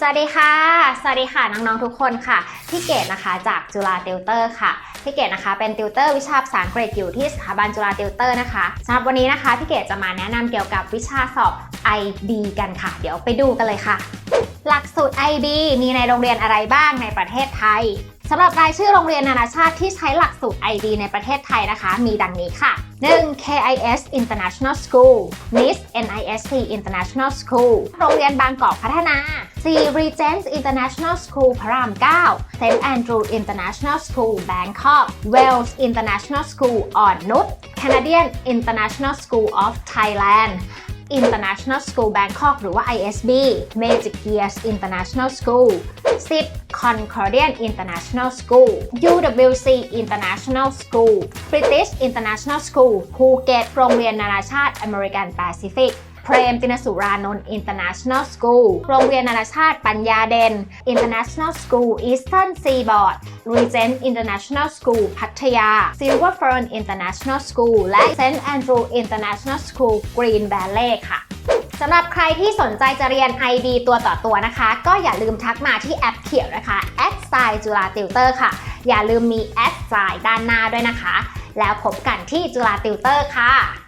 สวัสดีค่ะ สวัสดีค่ะน้องๆทุกคนค่ะพี่เกดนะคะจากจุฬาติวเตอร์ค่ะพี่เกดนะคะเป็นติวเตอร์วิชาภาษาอังกฤษอยู่ที่สถาบันจุฬาติวเตอร์นะคะสำหรับวันนี้นะคะพี่เกดจะมาแนะนำเกี่ยวกับวิชาสอบ IB กันค่ะ เดี๋ยวไปดูกันเลยค่ะ หลักสูตร IB มีในโรงเรียนอะไรบ้างในประเทศไทยสำหรับรายชื่อโรงเรียนนานาชาติที่ใช้หลักสูตร IB ในประเทศไทยนะคะ มีดังนี้ค่ะ 1. KIS International School NIST NIST International School โรงเรียนบางกอกพัฒนา 4. Regents International School พระราม 9 St Andrew International School Bangkok Wales International School อ่อนนุช Canadian International School of Thailand International School Bangkok หรือว่า ISB Magic Years International School 10. Concordian International School UWC International School British International School ภูเก็ตโรงเรียนนานาชาติ American Pacific เพรมตินสุรานนท์ International School โรงเรียนนานาชาติปัญญาเด่น International School Eastern Seaboard Regent International School พัทยา Silver Fern International School และ St Andrew International School Green Valley ค่ะสำหรับใครที่สนใจจะเรียน IB ตัวต่อตัวนะคะ ก็อย่าลืมทักมาที่แอปเขียวนะคะ a d s i g n จุฬาติวเตอร์ค่ะ อย่าลืมมี a d s i g n ด้านหน้าด้วยนะคะ แล้วพบกันที่จุฬาติวเตอร์ค่ะ